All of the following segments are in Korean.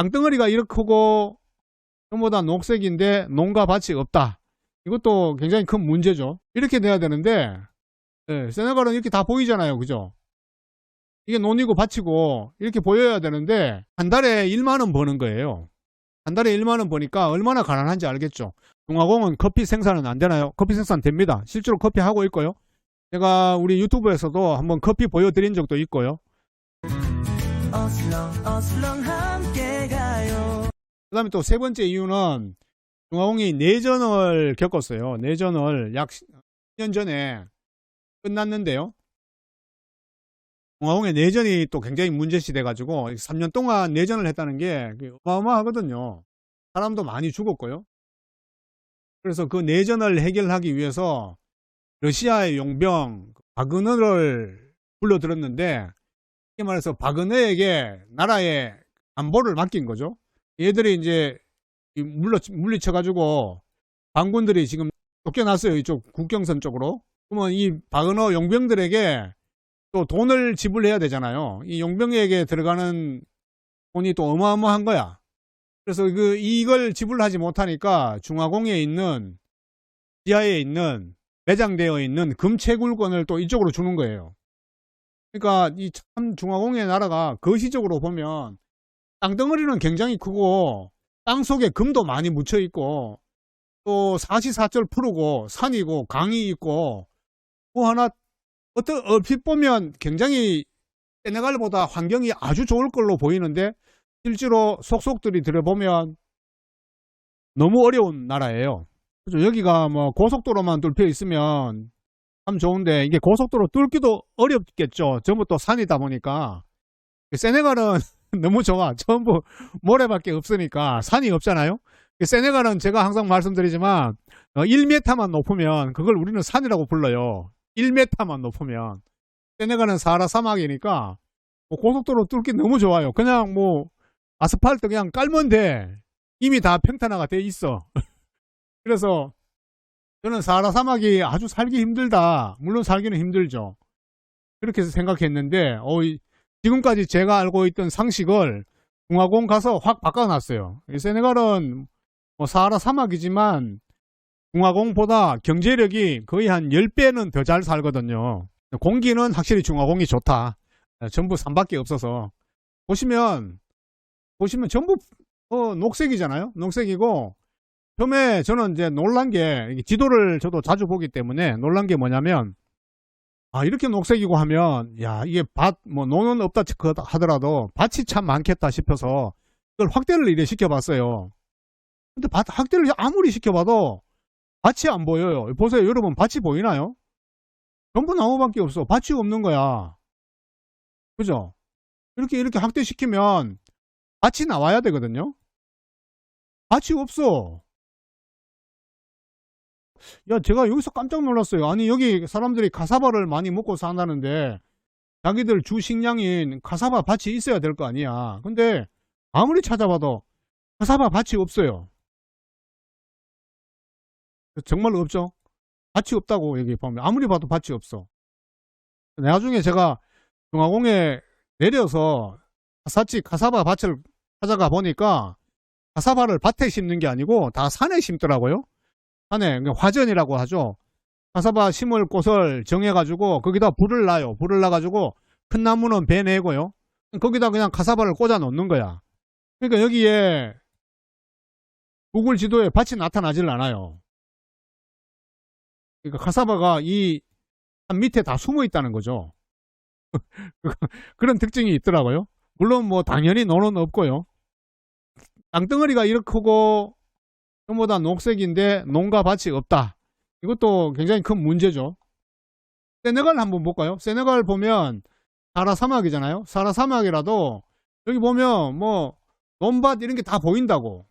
땅덩어리가 이렇게 크고 전보다 녹색인데 농가 밭이 없다. 이것도 굉장히 큰 문제죠. 이렇게 돼야 되는데 예, 세네갈은 이렇게 다 보이잖아요. 그죠? 이게 논이고 밭이고 이렇게 보여야 되는데 한 달에 1만 원 버는 거예요. 한 달에 1만 원 버니까 얼마나 가난한지 알겠죠. 중화공은 커피 생산은 안 되나요? 커피 생산 됩니다. 실제로 커피 하고 있고요. 제가 우리 유튜브에서도 한번 커피 보여드린 적도 있고요. 어슬렁 어슬렁 함께 가요 그 다음에 또 세 번째 이유는 중화공이 내전을 겪었어요. 내전을 약 10년 전에 끝났는데요. 중화공의 내전이 또 굉장히 문제시 돼가지고 3년 동안 내전을 했다는 게 어마어마하거든요. 사람도 많이 죽었고요. 그래서 그 내전을 해결하기 위해서 러시아의 용병 바그너를 불러들었는데 말해서 바그너에게 나라의 안보를 맡긴 거죠. 얘들이 이제 이 물러, 물리쳐가지고 반군들이 지금 쫓겨났어요. 이쪽 국경선 쪽으로. 그러면 이 바그너 용병들에게 또 돈을 지불해야 되잖아요. 이 용병에게 들어가는 돈이 또 어마어마한 거야. 그래서 그 이걸 지불하지 못하니까 중화공에 있는 지하에 있는 매장되어 있는 금채굴권을 또 이쪽으로 주는 거예요. 그러니까 이 참 중화공의 나라가 거시적으로 보면 땅덩어리는 굉장히 크고 땅 속에 금도 많이 묻혀 있고 또 사시사철 푸르고 산이고 강이 있고 뭐 하나 어떤 얼핏 보면 굉장히 세네갈보다 환경이 아주 좋을 걸로 보이는데 실제로 속속들이 들어보면 너무 어려운 나라예요. 그죠? 여기가 뭐 고속도로만 뚫혀 있으면 참 좋은데 이게 고속도로 뚫기도 어렵겠죠. 전부 또 산이다 보니까 세네갈은 너무 좋아. 전부 모래밖에 없으니까 산이 없잖아요. 세네갈은 제가 항상 말씀드리지만 1m만 높으면 그걸 우리는 산이라고 불러요. 1m만 높으면 세네갈은 사하라 사막이니까 뭐 고속도로 뚫기 너무 좋아요. 그냥 뭐 아스팔트 그냥 깔면 돼. 이미 다 평탄화가 돼 있어. 그래서 저는 사하라 사막이 아주 살기 힘들다. 물론 살기는 힘들죠. 그렇게 생각했는데 어, 이- 지금까지 제가 알고 있던 상식을 중화공 가서 확 바꿔놨어요. 이 세네갈은 뭐 사하라 사막이지만 중화공보다 경제력이 거의 한 10배는 더 잘 살거든요. 공기는 확실히 중화공이 좋다. 예, 전부 산밖에 없어서. 보시면, 보시면 전부 어, 녹색이잖아요? 녹색이고, 처음에 저는 이제 놀란 게, 지도를 저도 자주 보기 때문에 놀란 게 뭐냐면, 아, 이렇게 녹색이고 하면, 야, 이게 밭, 뭐, 논은 없다 하더라도 밭이 참 많겠다 싶어서 그걸 확대를 이래 시켜봤어요. 근데 밭 확대를 아무리 시켜봐도 밭이 안 보여요. 보세요. 여러분, 밭이 보이나요? 전부 나무밖에 없어. 밭이 없는 거야. 그죠? 이렇게, 이렇게 확대시키면 밭이 나와야 되거든요? 밭이 없어. 야, 제가 여기서 깜짝 놀랐어요. 아니, 여기 사람들이 가사바를 많이 먹고 산다는데, 자기들 주 식량인 가사바 밭이 있어야 될 거 아니야. 근데, 아무리 찾아봐도 가사바 밭이 없어요. 정말 없죠? 밭이 없다고 여기 보면. 아무리 봐도 밭이 없어. 나중에 제가 중화공에 내려서 사치 가사바 밭을 찾아가 보니까 가사바를 밭에 심는 게 아니고 다 산에 심더라고요. 산에 그러니까 화전이라고 하죠. 가사바 심을 곳을 정해가지고 거기다 불을 놔요. 불을 놔가지고 큰 나무는 베내고요. 거기다 그냥 가사바를 꽂아 놓는 거야. 그러니까 여기에 구글 지도에 밭이 나타나질 않아요. 그러니까 가사바가 이 밑에 다 숨어 있다는 거죠. 그런 특징이 있더라고요. 물론 뭐 당연히 논은 없고요. 땅덩어리가 이렇게 크고 전보다 녹색인데 농가 밭이 없다. 이것도 굉장히 큰 문제죠. 세네갈 한번 볼까요? 세네갈 보면 사라 사막이잖아요. 사라 사막이라도 여기 보면 뭐 논밭 이런 게 다 보인다고.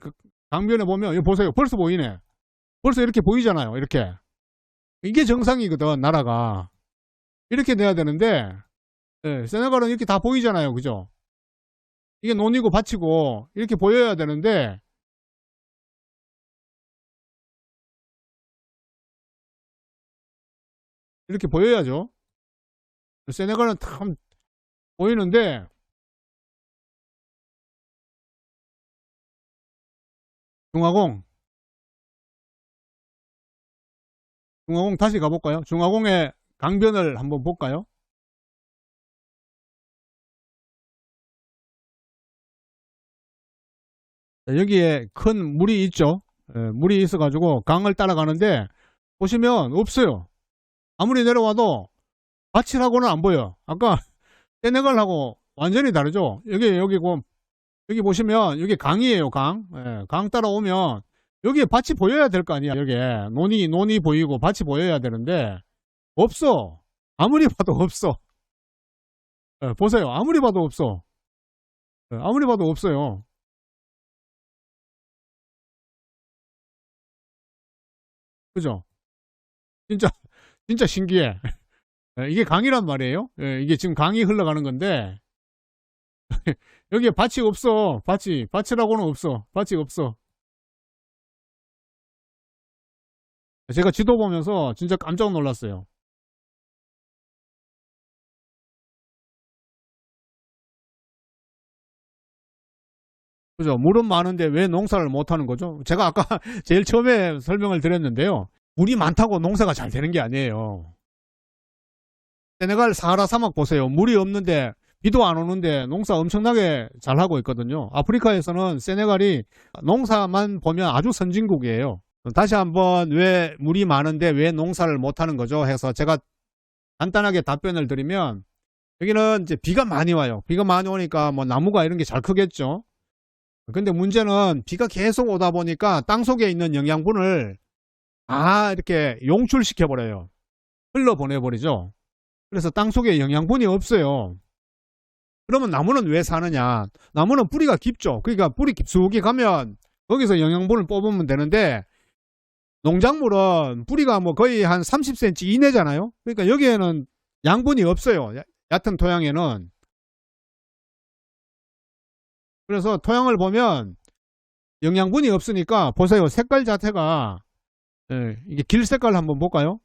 그 강변에 보면 여기 보세요. 벌써 보이네. 벌써 이렇게 보이잖아요. 이렇게. 이게 정상이거든, 나라가. 이렇게 돼야 되는데, 예, 세네갈은 이렇게 다 보이잖아요. 그죠? 이게 논이고 받치고 이렇게 보여야 되는데 이렇게 보여야죠. 세네갈은 참 보이는데 중화공 중화공 다시 가볼까요? 중화공의 강변을 한번 볼까요? 여기에 큰 물이 있죠. 예, 물이 있어가지고 강을 따라가는데 보시면 없어요. 아무리 내려와도 밭이라고는 안 보여. 아까 세네갈하고 완전히 다르죠. 여기 여기 그 여기 보시면 여기 강이에요. 강. 예, 강 따라오면 여기에 밭이 보여야 될 거 아니야. 여기에 논이 논이 보이고 밭이 보여야 되는데 없어. 아무리 봐도 없어. 예, 보세요. 아무리 봐도 없어. 예, 아무리 봐도 없어요. 그죠? 진짜 진짜 신기해. 예, 이게 강이란 말이에요. 예, 이게 지금 강이 흘러가는 건데 여기에 밭이 없어. 밭이 밭이라고는 없어. 밭이 없어. 제가 지도 보면서 진짜 깜짝 놀랐어요. 그죠? 물은 많은데 왜 농사를 못하는 거죠? 제가 아까 제일 처음에 설명을 드렸는데요. 물이 많다고 농사가 잘 되는 게 아니에요. 세네갈 사하라 사막 보세요. 물이 없는데 비도 안 오는데 농사 엄청나게 잘 하고 있거든요. 아프리카에서는 세네갈이 농사만 보면 아주 선진국이에요. 다시 한번 왜 물이 많은데 왜 농사를 못 하는 거죠? 해서 제가 간단하게 답변을 드리면 여기는 이제 비가 많이 와요. 비가 많이 오니까 뭐 나무가 이런 게 잘 크겠죠. 근데 문제는 비가 계속 오다 보니까 땅 속에 있는 영양분을 다 이렇게 용출시켜 버려요. 흘러 보내 버리죠. 그래서 땅 속에 영양분이 없어요. 그러면 나무는 왜 사느냐? 나무는 뿌리가 깊죠. 그러니까 뿌리 깊숙이 가면 거기서 영양분을 뽑으면 되는데 농작물은 뿌리가 뭐 거의 한 30cm 이내잖아요. 그러니까 여기에는 양분이 없어요. 야- 얕은 토양에는. 그래서 토양을 보면 영양분이 없으니까 보세요. 색깔 자체가 예, 이게 길 색깔 한번 볼까요?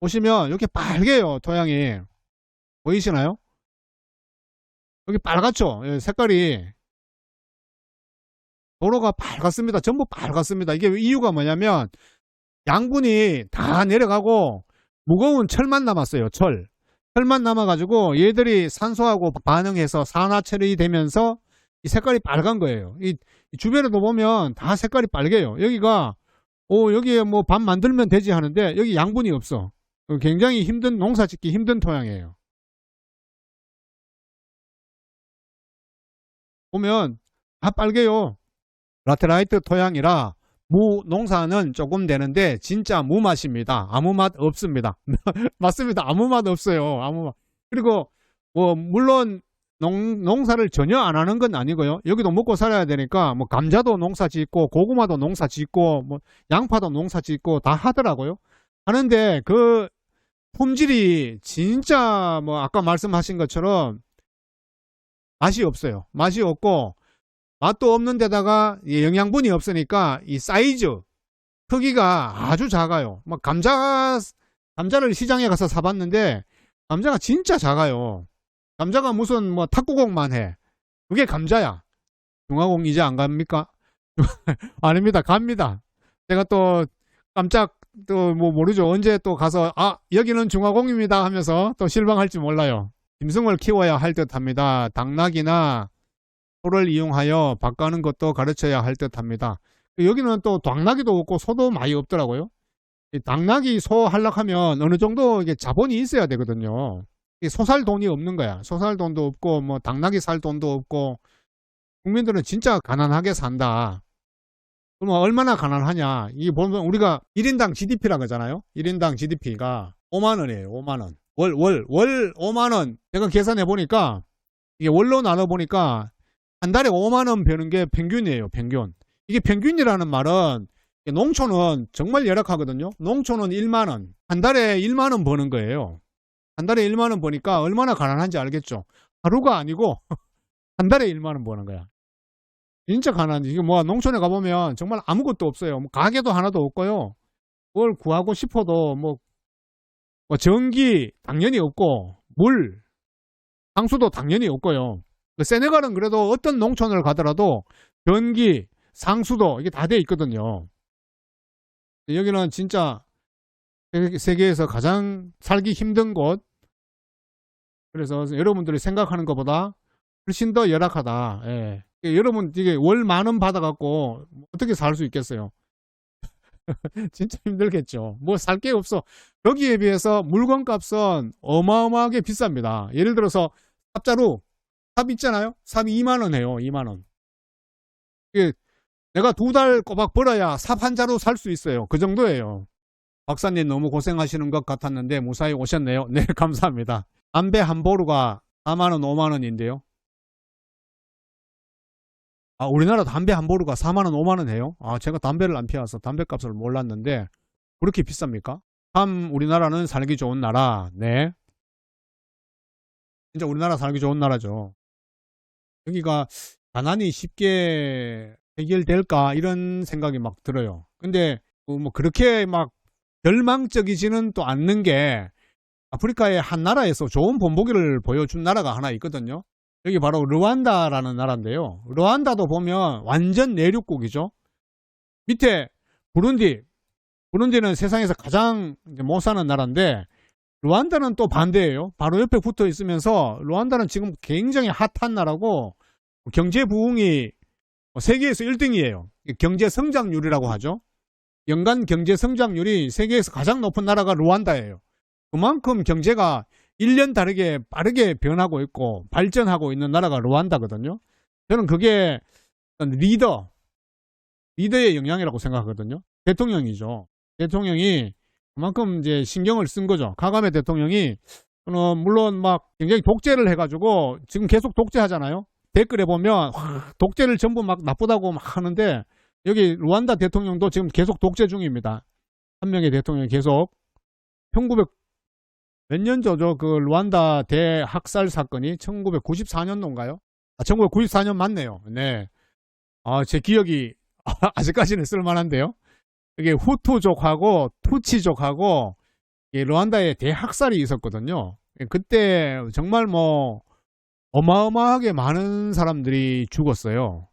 보시면 이렇게 빨개요. 토양이. 보이시나요? 여기 빨갛죠? 예, 색깔이. 도로가 빨갛습니다. 전부 빨갛습니다. 이게 이유가 뭐냐면 양분이 다 내려가고 무거운 철만 남았어요. 철. 철만 남아가지고 얘들이 산소하고 반응해서 산화철이 되면서 이 색깔이 빨간 거예요. 이, 이 주변에도 보면 다 색깔이 빨개요. 여기가 오 여기에 뭐 밥 만들면 되지 하는데 여기 양분이 없어. 굉장히 힘든 농사 짓기 힘든 토양이에요. 보면 다 빨개요. 라테라이트 토양이라 무 농사는 조금 되는데 진짜 무 맛입니다. 아무 맛 없습니다. 맞습니다. 아무 맛 없어요. 아무 맛. 그리고 뭐 물론 농, 농사를 전혀 안 하는 건 아니고요. 여기도 먹고 살아야 되니까 뭐 감자도 농사 짓고 고구마도 농사 짓고 뭐 양파도 농사 짓고 다 하더라고요. 하는데 그 품질이 진짜 뭐 아까 말씀하신 것처럼 맛이 없어요. 맛이 없고 맛도 없는 데다가 이 영양분이 없으니까 이 사이즈 크기가 아주 작아요. 막 감자 감자를 시장에 가서 사봤는데 감자가 진짜 작아요. 감자가 무슨 뭐 탁구공만 해. 그게 감자야. 중화공 이제 안 갑니까? 아닙니다. 갑니다. 제가 또 깜짝 또 뭐 모르죠. 언제 또 가서 아 여기는 중화공입니다 하면서 또 실망할지 몰라요. 짐승을 키워야 할 듯합니다. 당나귀나 소를 이용하여 밭가는 것도 가르쳐야 할 듯합니다. 여기는 또 당나귀도 없고 소도 많이 없더라고요. 이 당나귀, 소 하려면 어느 정도 자본이 있어야 되거든요. 이 소살 돈이 없는 거야. 소살 돈도 없고 뭐 당나귀 살 돈도 없고 국민들은 진짜 가난하게 산다. 그러면 얼마나 가난하냐? 이게 보면 우리가 1인당 GDP라 그러잖아요. 1인당 GDP가 5만 원이에요. 5만 원. 월, 월, 월 5만 원. 제가 계산해 보니까 이게 월로 나눠 보니까 한 달에 5만 원 버는 게 평균이에요. 평균. 이게 평균이라는 말은 농촌은 정말 열악하거든요. 농촌은 1만 원. 한 달에 1만 원 버는 거예요. 한 달에 1만 원 버니까 얼마나 가난한지 알겠죠. 하루가 아니고 한 달에 1만 원 버는 거야. 진짜 가난한지. 이게 뭐 농촌에 가보면 정말 아무것도 없어요. 뭐 가게도 하나도 없고요. 뭘 구하고 싶어도 뭐, 뭐 전기 당연히 없고 물, 상수도 당연히 없고요. 그 세네갈은 그래도 어떤 농촌을 가더라도 전기, 상수도 이게 다 돼 있거든요. 여기는 진짜 세- 세계에서 가장 살기 힘든 곳. 그래서 여러분들이 생각하는 것보다 훨씬 더 열악하다. 예. 여러분 이게 월 만 원 받아갖고 어떻게 살 수 있겠어요? 진짜 힘들겠죠. 뭐 살 게 없어. 여기에 비해서 물건 값은 어마어마하게 비쌉니다. 예를 들어서 삽자루 삽 있잖아요. 삽이 2만 원 해요. 2만 원. 이게 내가 두 달 꼬박 벌어야 삽 한 자루 살 수 있어요. 그 정도예요. 박사님 너무 고생하시는 것 같았는데 무사히 오셨네요. 네, 감사합니다. 담배 한 보루가 4만 원, 5만 원인데요. 아, 우리나라 담배 한 보루가 4만 원, 5만 원 해요? 아, 제가 담배를 안 피워서 담배값을 몰랐는데 그렇게 비쌉니까? 참 우리나라는 살기 좋은 나라. 네. 진짜 우리나라 살기 좋은 나라죠. 여기가 가난이 쉽게 해결될까 이런 생각이 막 들어요. 근데 어, 뭐 그렇게 막 절망적이지는 또 않는 게 아프리카의 한 나라에서 좋은 본보기를 보여준 나라가 하나 있거든요. 여기 바로 르완다라는 나라인데요. 르완다도 보면 완전 내륙국이죠. 밑에 부룬디, 부룬디는 세상에서 가장 못 사는 나라인데 르완다는 또 반대예요. 바로 옆에 붙어 있으면서 르완다는 지금 굉장히 핫한 나라고 경제 부흥이 세계에서 1등이에요. 경제 성장률이라고 하죠. 연간 경제 성장률이 세계에서 가장 높은 나라가 르완다예요. 그만큼 경제가 1년 다르게 빠르게 변하고 있고 발전하고 있는 나라가 르완다거든요. 저는 그게 리더, 리더의 영향이라고 생각하거든요. 대통령이죠. 대통령이 그만큼 이제 신경을 쓴 거죠. 카가메 대통령이 어, 물론 막 굉장히 독재를 해가지고 지금 계속 독재하잖아요. 댓글에 보면 와, 독재를 전부 막 나쁘다고 막 하는데 여기 루안다 대통령도 지금 계속 독재 중입니다. 한 명의 대통령이 계속 1900 몇년 전죠? 그 루안다 대학살 사건이 1994년도인가요? 아, 1994년 맞네요. 네. 아, 제 기억이 아직까지는 쓸만한데요. 이게 후투족하고 투치족하고 이 루안다에 대학살이 있었거든요. 그때 정말 뭐 어마어마하게 많은 사람들이 죽었어요.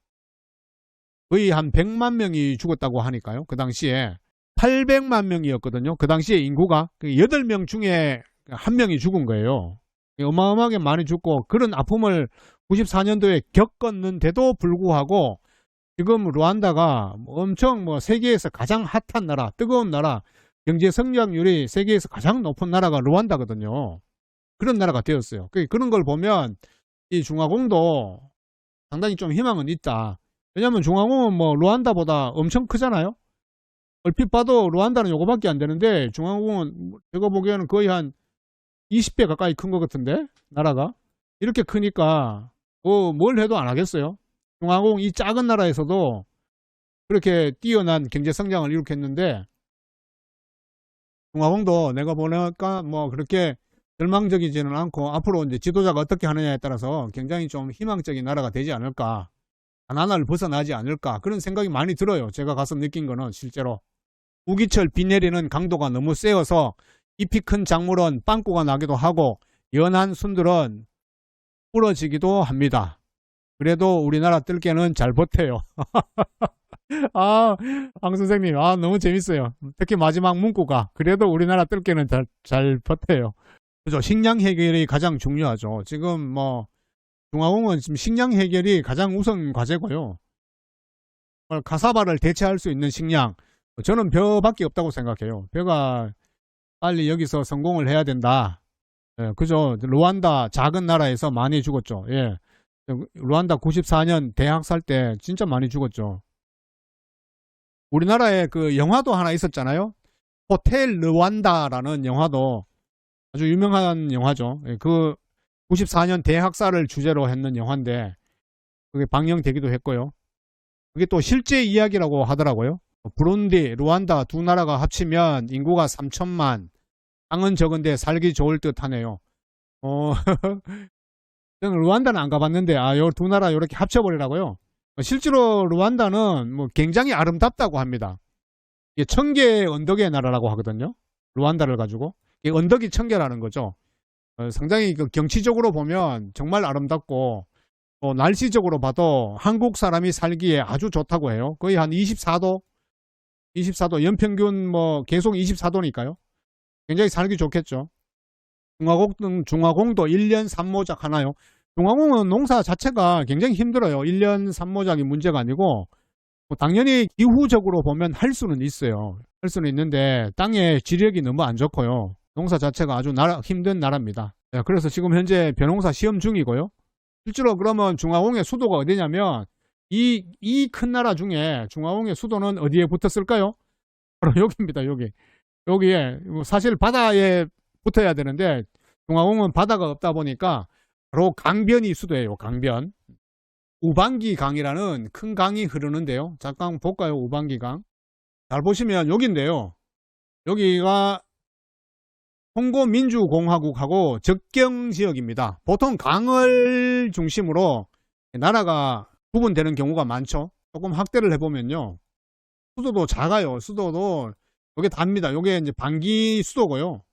거의 한 100만 명이 죽었다고 하니까요. 그 당시에 800만 명이었거든요. 그 당시에 인구가 8명 중에 한 명이 죽은 거예요. 어마어마하게 많이 죽고 그런 아픔을 94년도에 겪었는데도 불구하고 지금 루안다가 엄청 뭐 세계에서 가장 핫한 나라, 뜨거운 나라, 경제 성장률이 세계에서 가장 높은 나라가 루안다거든요. 그런 나라가 되었어요. 그- 그런 걸 보면 이 중화공도 상당히 좀 희망은 있다. 왜냐하면 중화공은 뭐 루안다보다 엄청 크잖아요. 얼핏 봐도 루안다는 요거밖에 안 되는데 중화공은 제가 보기에는 거의 한 20배 가까이 큰 것 같은데 나라가 이렇게 크니까 뭐 뭘 해도 안 하겠어요. 중화공 이 작은 나라에서도 그렇게 뛰어난 경제 성장을 일으켰는데 중화공도 내가 보니까 뭐 그렇게 절망적이지는 않고 앞으로 이제 지도자가 어떻게 하느냐에 따라서 굉장히 좀 희망적인 나라가 되지 않을까 가난을 벗어나지 않을까 그런 생각이 많이 들어요. 제가 가서 느낀 거는 실제로 우기철 비 내리는 강도가 너무 세어서 잎이 큰 작물은 빵꾸가 나기도 하고 연한 순들은 부러지기도 합니다. 그래도 우리나라 뜰개는 잘 버텨요. 아, 황 선생님, 아, 너무 재밌어요. 특히 마지막 문구가. 그래도 우리나라 뜰개는 잘, 잘 버텨요. 그죠. 식량 해결이 가장 중요하죠. 지금 뭐, 중화공은 지금 식량 해결이 가장 우선 과제고요. 어, 카사바를 대체할 수 있는 식량. 저는 벼밖에 없다고 생각해요. 벼가 빨리 여기서 성공을 해야 된다. 예, 그죠. 루안다 작은 나라에서 많이 죽었죠. 예. 루안다 94년 대학 살 때 진짜 많이 죽었죠. 우리나라에 그 영화도 하나 있었잖아요. 호텔 르완다라는 영화도 아주 유명한 영화죠. 예, 그 94년 대학살을 주제로 했는 영화인데 그게 방영되기도 했고요. 그게 또 실제 이야기라고 하더라고요. 부룬디, 루안다 두 나라가 합치면 인구가 3천만. 땅은 적은데 살기 좋을 듯 하네요. 어, 저는 루안다는 안 가봤는데, 아, 요 두 나라 이렇게 합쳐버리라고요. 실제로 루안다는 뭐 굉장히 아름답다고 합니다. 천개의 언덕의 나라라고 하거든요. 루안다를 가지고. 이 언덕이 천 개라는 거죠. 어, 상당히 그 경치적으로 보면 정말 아름답고, 또 날씨적으로 봐도 한국 사람이 살기에 아주 좋다고 해요. 거의 한 24도, 24도 연평균 뭐 계속 24도니까요. 굉장히 살기 좋겠죠. 중화공 중화공도 1년 3모작 하나요. 중화공은 농사 자체가 굉장히 힘들어요. 1년 3모작이 문제가 아니고 뭐 당연히 기후적으로 보면 할 수는 있어요. 할 수는 있는데 땅의 지력이 너무 안 좋고요. 농사 자체가 아주 나라- 힘든 나라입니다. 네, 그래서 지금 현재 벼농사 시험 중이고요. 실제로 그러면 중화공의 수도가 어디냐면 이 이 큰 나라 중에 중화공의 수도는 어디에 붙었을까요? 바로 여기입니다. 여기 여기에 사실 바다에 붙어야 되는데 중화공은 바다가 없다 보니까 바로 강변이 수도예요. 강변. 우방기 강이라는 큰 강이 흐르는데요. 잠깐 볼까요? 우방기 강. 잘 보시면 여기인데요. 여기가 홍고 민주공화국하고 접경 지역입니다. 보통 강을 중심으로 나라가 구분되는 경우가 많죠. 조금 확대를 해보면요. 수도도 작아요. 수도도 여기 답니다. 여기 이제 반기 수도고요.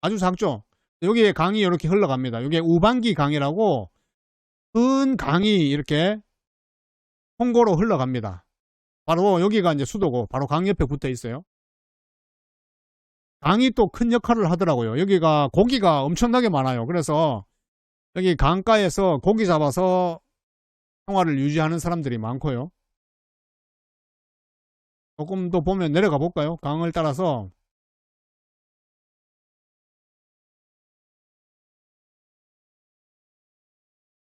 아주 작죠. 여기에 강이 이렇게 흘러갑니다. 이게 우방기 강이라고 큰 강이 이렇게 홍고로 흘러갑니다. 바로 여기가 이제 수도고 바로 강 옆에 붙어 있어요. 강이 또 큰 역할을 하더라고요. 여기가 고기가 엄청나게 많아요. 그래서 여기 강가에서 고기 잡아서 생활을 유지하는 사람들이 많고요. 조금 더 보면 내려가 볼까요? 강을 따라서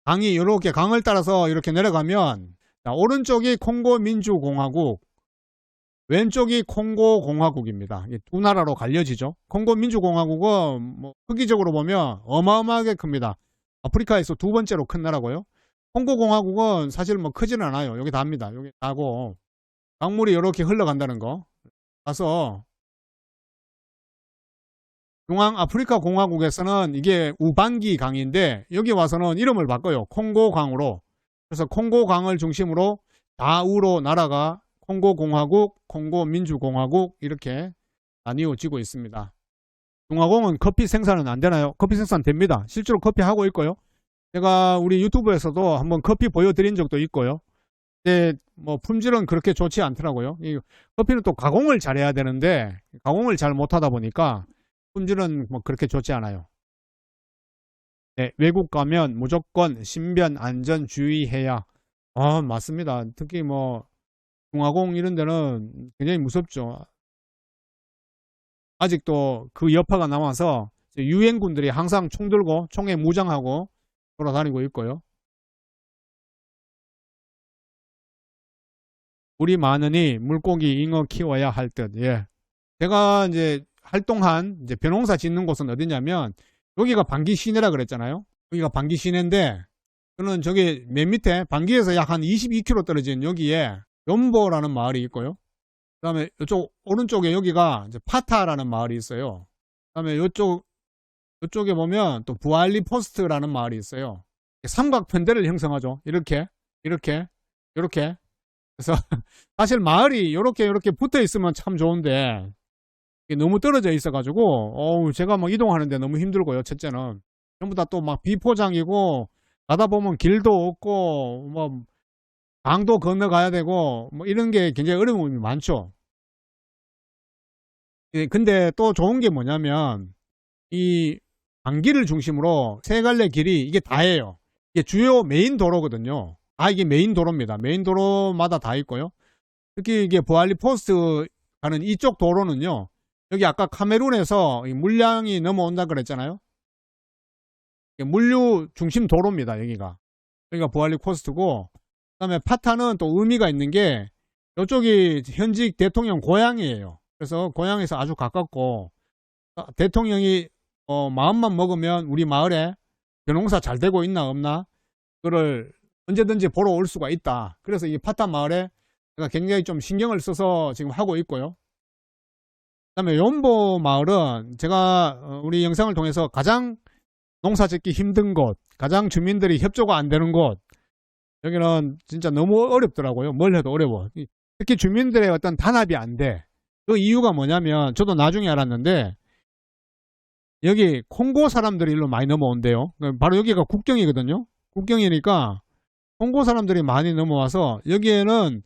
강이 이렇게 강을 따라서 이렇게 내려가면 자, 오른쪽이 콩고 민주공화국, 왼쪽이 콩고 공화국입니다. 두 나라로 갈려지죠. 콩고 민주공화국은 뭐 크기적으로 보면 어마어마하게 큽니다. 아프리카에서 두 번째로 큰 나라고요. 콩고 공화국은 사실 뭐 크지는 않아요. 여기 다입니다. 여기 다고 강물이 이렇게 흘러간다는 거. 가서 중앙 아프리카 공화국에서는 이게 우방기 강인데 여기 와서는 이름을 바꿔요. 콩고 강으로. 그래서 콩고 강을 중심으로 좌우로 나라가 콩고 공화국, 콩고 민주공화국 이렇게 나뉘어지고 있습니다. 중화공은 커피 생산은 안 되나요? 커피 생산 됩니다. 실제로 커피 하고 있고요. 제가 우리 유튜브에서도 한번 커피 보여드린 적도 있고요. 근데 뭐 품질은 그렇게 좋지 않더라고요. 이 커피는 또 가공을 잘해야 되는데 가공을 잘 못하다 보니까 품질은 뭐 그렇게 좋지 않아요. 네, 외국 가면 무조건 신변 안전 주의해야. 아, 맞습니다. 특히 뭐 중화공 이런 데는 굉장히 무섭죠. 아직도 그 여파가 남아서 유엔군들이 항상 총 들고 총에 무장하고 돌아다니고 있고요. 우리 많으니 물고기 잉어 키워야 할 듯. 예. 제가 이제 활동한 이제 벼농사 짓는 곳은 어디냐면 여기가 방기 시내라 그랬잖아요. 여기가 방기 시내인데 저는 저기 맨 밑에 방기에서 약 한 22km 떨어진 여기에 연보라는 마을이 있고요. 그 다음에 이쪽 오른쪽에 여기가 파타라는 마을이 있어요. 그 다음에 이쪽 이쪽에 보면 또 부알리 포스트라는 마을이 있어요. 삼각 편대를 형성하죠. 이렇게 이렇게 이렇게 그래서 사실 마을이 이렇게 이렇게 붙어 있으면 참 좋은데 너무 떨어져 있어가지고 어우 제가 막 이동하는데 너무 힘들고요. 첫째는 전부 다 또 막 비포장이고 가다 보면 길도 없고 뭐 강도 건너가야 되고 뭐 이런 게 굉장히 어려움이 많죠. 예, 근데 또 좋은 게 뭐냐면 이 강길을 중심으로 세 갈래 길이 이게 다예요. 이게 주요 메인 도로거든요. 아 이게 메인 도로입니다. 메인 도로마다 다 있고요. 특히 이게 부알리 포스트 가는 이쪽 도로는요. 여기 아까 카메룬에서 이 물량이 넘어온다 그랬잖아요. 물류 중심 도로입니다. 여기가 여기가 부알리 코스트고 그 다음에 파타는 또 의미가 있는 게 이쪽이 현직 대통령 고향이에요. 그래서 고향에서 아주 가깝고 아, 대통령이 어, 마음만 먹으면 우리 마을에 벼농사 잘 되고 있나 없나 그걸 언제든지 보러 올 수가 있다. 그래서 이 파타 마을에 제가 굉장히 좀 신경을 써서 지금 하고 있고요. 그 다음에 연보 마을은 제가 어, 우리 영상을 통해서 가장 농사 짓기 힘든 곳, 가장 주민들이 협조가 안 되는 곳, 여기는 진짜 너무 어렵더라고요. 뭘 해도 어려워. 이- 특히 주민들의 어떤 단합이 안 돼. 그 이유가 뭐냐면 저도 나중에 알았는데 여기 콩고 사람들이 일로 많이 넘어온대요. 그 바로 여기가 국경이거든요. 국경이니까 홍고 사람들이 많이 넘어와서 여기에는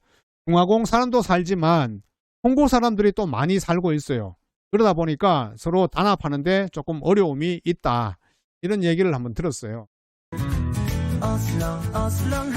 중화공 사람도 살지만 홍고 사람들이 또 많이 살고 있어요. 그러다 보니까 서로 단합하는데 조금 어려움이 있다. 이런 얘기를 한번 들었어요. 어슬렁 어슬렁